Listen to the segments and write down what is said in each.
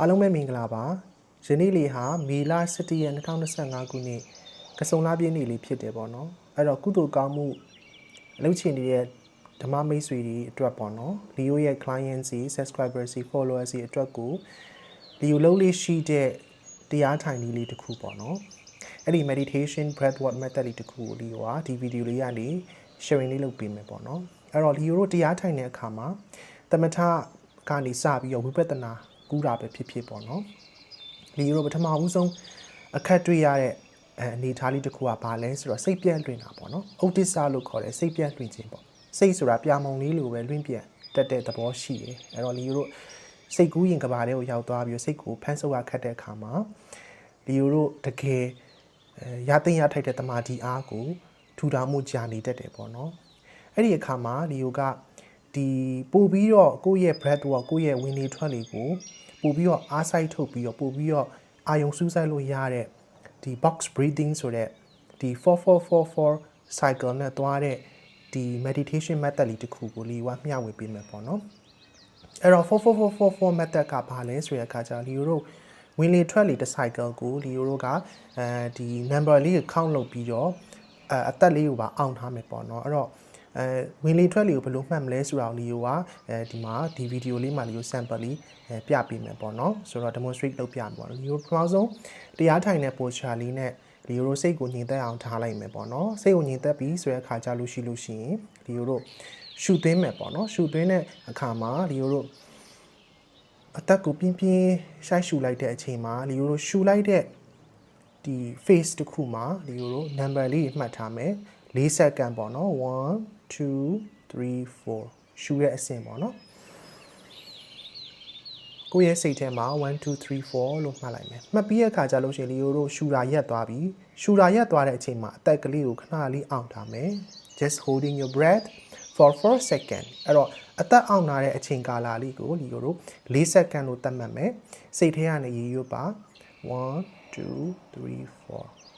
အားလုံးပဲမင်္ဂလာပါယနေ့လေးဟာမေလ17ရက်2025ခုနှစ်ကစုံလပြည့်နေ့လေးဖြစ်တယ်ပေါ့နော်အဲ့တော့ကုသိုလ်ကောင်းမှုအလုပ်ချင်နေတဲ့ဓမ္မမိတ်ဆွေတွေအတွက်ပေါ့နော်လီယိုရဲ့ client စီ subscriber စီ follower စီအတွက်ကိုလီယိုလုံးလေးရှိတဲ့တရားထိုင်နည်းလေးတစ်ခုပေါ့နော်အဲ့ဒီ meditation breathwork method လေးတစ်ခုကိုလီယိုကဒီဗီဒီယိုလေးကနေ sharing လေးလုပ်ပေးမယ်ပေါ့နော်အဲ့တော့လီယိုတို့တရားထိုင်တဲ့အခါမှာသမထကနေစပြီးတော့ဝိပဿနာ ကူးတာပဲဖြစ်ဖြစ်ပေါ့နော်လီယိုတို့ပထမဦးဆုံးအခက်တွေ့ရတဲ့အဲအနေအထားလေးတစ်ခုကဘာလဲဆိုတော့စိတ်ပြန့်လွင်တာပေါ့နော်ဥဒိစ္စလို့ခေါ်တဲ့စိတ်ပြန့်လွင်ခြင်းပေါ့စိတ်ဆိုတာပြာမုံလေးလိုပဲလွင်ပြန့်တက်တဲ့သဘောရှိတယ်အဲ့တော့လီယိုတို့စိတ်ကူးရင်ကဘာလေးကိုရောက်သွားပြီးစိတ်ကိုဖန်းဆုပ်ရခတ်တဲ့အခါမှာလီယိုတို့တကယ်အဲရသိမ်းရထိုက်တဲ့တမာတီအားကိုထူထောင်မှုကြာနေတတ်တယ်ပေါ့နော်အဲ့ဒီအခါမှာလီယိုကဒီပို့ပြီးတော့ကိုယ့်ရဲ့ breath work ကိုယ့်ရဲ့ဝင်လေထွက်လေကို ပို့ပြီးတော့အားစိုက်ထုတ်ပြီးတော့ပို့ပြီးတော့အာယုံစူးစိုက်လို့ရတဲ့ဒီ box breathing ဆိုတဲ့ဒီ4444 cycle နဲ့သွားတဲ့ဒီ meditation method လေးတစ်ခုကိုလီဝါမျှဝေပေးမယ်ပေါ့နော်အဲ့တော့4444 method ကဘာလဲဆိုတဲ့အခါကျလီယိုတို့ဝင်လေထွက်လေတစ် cycle ကိုလီယိုတို့ကအဲဒီ number လေးကို count လုပ်ပြီးတော့အဲအသက်လေးကိုပါအောင်ထားမယ်ပေါ့နော်အဲ့တော့ အဲဝင်လေထွက်လေကိုဘယ်လိုမှတ်မလဲဆိုတာကိုလီယိုကအဲဒီမှာဒီဗီဒီယိုလေးမှာလီယို sample လေးအဲပြပေးမယ်ပေါ့နော်ဆိုတော့ demonstrate လုပ်ပြမယ်ပေါ့နော်လီယိုပထမဆုံးတရားထိုင်တဲ့ posture လေးနဲ့လီယိုတို့စိတ်ကိုညင်သက်အောင်ထားလိုက်မယ်ပေါ့နော်စိတ်ကိုညင်သက်ပြီးဆိုတဲ့အခါကြလို့ရှိလို့ရှိရင်လီယိုတို့ရှူသွင်းမယ်ပေါ့နော်ရှူသွင်းတဲ့အခါမှာလီယိုတို့အသက်ကိုပြင်းပြင်းရှိုက်ရှူလိုက်တဲ့အချိန်မှာလီယိုတို့ရှူလိုက်တဲ့ဒီ face တစ်ခုမှာလီယိုတို့ number လေးမှတ်ထားမယ် ၄စက္ကန့်ပေါ့နော်1 2 3 4ရှူရဲ့အဆင့်ပေါ့နော်ကိုယ့်ရဲ့စိတ်ထဲမှာ1 2 3 4လို့မှတ်လိုက်မယ်မှတ်ပြီးတဲ့အခါကျလို့ရှိရင်လီယိုတို့ရှူတာရက်သွားပြီရှူတာရက်သွားတဲ့အချိန်မှာအသက်ကလေးကိုခဏလေးအောင့်ထားမယ် just holding your breath for 4 second အဲ့တော့အသက်အောင့်လာတဲ့အချိန်ကာလလေးကိုလီယိုတို့4စက္ကန့်လို့သတ်မှတ်မယ်စိတ်ထဲကနေရေရွတ်ပါ1 2 3 4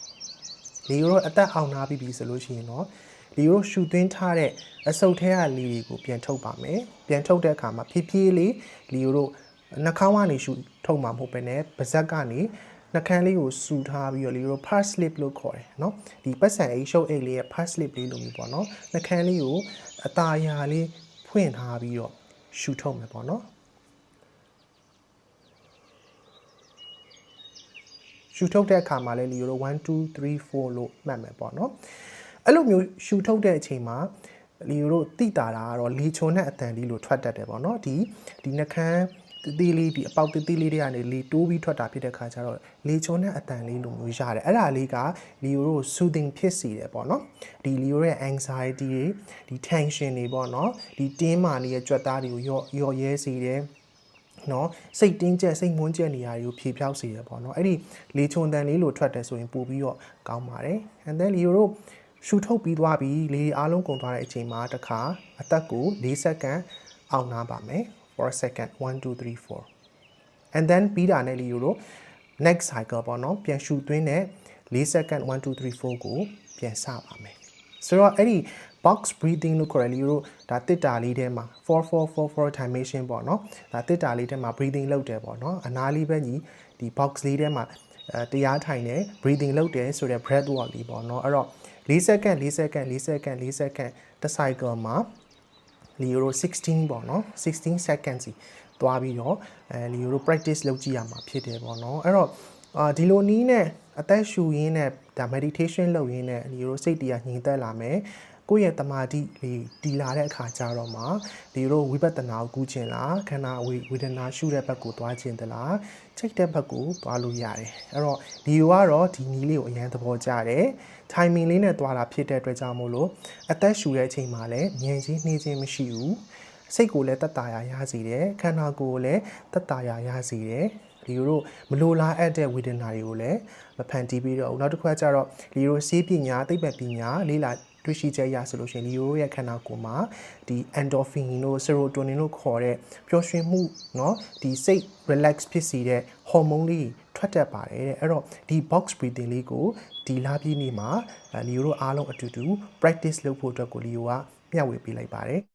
လီယိုတို့အသက်အောင့်လာပြီဆိုလို့ရှိရင်တော့လီယိုတို့ရှူသွင်းထားတဲ့အဆုတ်ထဲကလီတွေကိုပြန်ထုတ်ပါမယ်ပြန်ထုတ်တဲ့အခါမှာဖြည်းဖြည်းလေးလီယိုတို့နှာခေါင်းကနေရှူထုတ်မှာမဟုတ်ပဲねပါးစပ်ကနေနှာခမ်းလေးကိုစူထားပြီးတော့လီတို့ pass slip လို့ခေါ်တယ်เนาะဒီပတ်စံအိတ်ရှုပ်အိတ်လေးရဲ့ pass slip လေးလိုမျိုးပေါ့เนาะနှာခမ်းလေးကိုအตาရာလေးဖွင့်ထားပြီးတော့ရှူထုတ်မယ်ပေါ့เนาะ ရှူထုတ်တဲ့အခါမှာလည်းလီယိုတို့1 2 3 4လို့မှတ်မယ်ပေါ့နော်အဲ့လိုမျိုးရှူထုတ်တဲ့အချိန်မှာလီယိုတို့တိတာတာကတော့လီချုံနဲ့အတန်လေးလို့ထွက်တတ်တယ်ပေါ့နော်ဒီဒီနှခမ်းသေးလေးဒီအပေါက်သေးလေးတွေကနေလေတိုးပြီးထွက်တာဖြစ်တဲ့ခါကျတော့လေချုံနဲ့အတန်လေးလိုမျိုးရတယ်အဲ့ဒါလေးကလီယိုကို soothing ဖြစ်စေတယ်ပေါ့နော်ဒီလီယိုရဲ့ anxiety တွေဒီ tension တွေပေါ့နော်ဒီတင်းမာနေတဲ့ကြွက်သားတွေကိုရော့ရော့ရဲစေတယ် နော်စိတ်တင်းကျပ်စိတ်မွန်းကျပ်နေရာတွေကိုဖြေဖြောက်စေရပေါ့နော်အဲ့ဒီလေချုံတန်လေးလိုထွက်တယ်ဆိုရင်ပို့ပြီးတော့ကောင်းပါတယ် and then လီယိုတို့ရှူထုတ်ပြီးသွားပြီလေအားလုံးကုန်သွားတဲ့အချိန်မှာတစ်ခါအသက်ကို၄စက္ကန့်အောင်နာပါမယ် for a second 1 2 3 4 and then ပြီးတာနဲ့လီယိုတို့ next cycle ပေါ့နော်ပြန်ရှူသွင်းတဲ့4 second 1 2 3 4ကိုပြန်စပါမယ်ဆိုတော့အဲ့ဒီ box breathing လို့ခေါ်တယ်လီယိုတို့ဒါတစ်တာလေးထဲမှာ4444 dimension ပေါ့နော်ဒါတစ်တာလေးထဲမှာ breathing လုပ်တယ်ပေါ့နော်အနားလေးပဲညီဒီ box လေးထဲမှာအဲတရားထိုင်နေ breathing လုပ်တယ်ဆိုတဲ့ breath work လေးပေါ့နော်အဲ့တော့4 second 4 second 4 second 4 second တစ် cycle မှာလီယိုတို့16ပေါ့နော်16 seconds စီသွားပြီးတော့အဲလီယိုတို့ practice လုပ်ကြည့်ရမှာဖြစ်တယ်ပေါ့နော်အဲ့တော့အာဒီလိုနီးနဲ့အသက်ရှူရင်းနဲ့ဒါ meditation လုပ်ရင်းနဲ့လီယိုတို့စိတ်တရားညင်သက်လာမယ် ကိုယ့်ရဲ့တမာတိလေးတီလာတဲ့အခါကျတော့မှဒီလိုဝိပဿနာကိုကူးခြင်းလားခန္ဓာဝေဝေဒနာရှုတဲ့ဘက်ကိုသွားခြင်းတလားချိတ်တဲ့ဘက်ကိုသွားလို့ရတယ်အဲ့တော့ဒီလိုကတော့ဒီနီးလေးကိုအရင်သဘောကျတယ် timing လေးနဲ့သွားတာဖြစ်တဲ့အတွက်ကြောင့်မို့လို့အသက်ရှူတဲ့အချိန်မှာလည်းဉာဏ်ကြီးနှေးခြင်းမရှိဘူးစိတ်ကိုလည်းတက်တာရရစေတယ်ခန္ဓာကိုယ်ကိုလည်းတက်တာရရစေတယ်ဒီလိုတို့မလိုလားအပ်တဲ့ဝေဒနာတွေကိုလည်းမဖန်တီးပြီးတော့ဘူးနောက်တစ်ခါကျတော့ဒီလိုစေးပညာသိပ္ပံပညာလေးလာ တွေ့ရှိချက်ရဆိုလို့ရှိရင်ဒီရိုးရဲ့ခန္ဓာကိုယ်မှာဒီ endorphin တို့ serotonin တို့ခေါ်တဲ့ပျော်ရွှင်မှုเนาะဒီစိတ် relax ဖြစ်စေတဲ့ hormone လေးထွက်တတ်ပါတယ်တဲ့အဲ့တော့ဒီ box breathing လေးကိုဒီလပြည့်နေ့မှာလီယိုတို့အားလုံးအတူတူ practice လုပ်ဖို့အတွက်ကိုလီယိုကမျှဝေပေးလိုက်ပါတယ်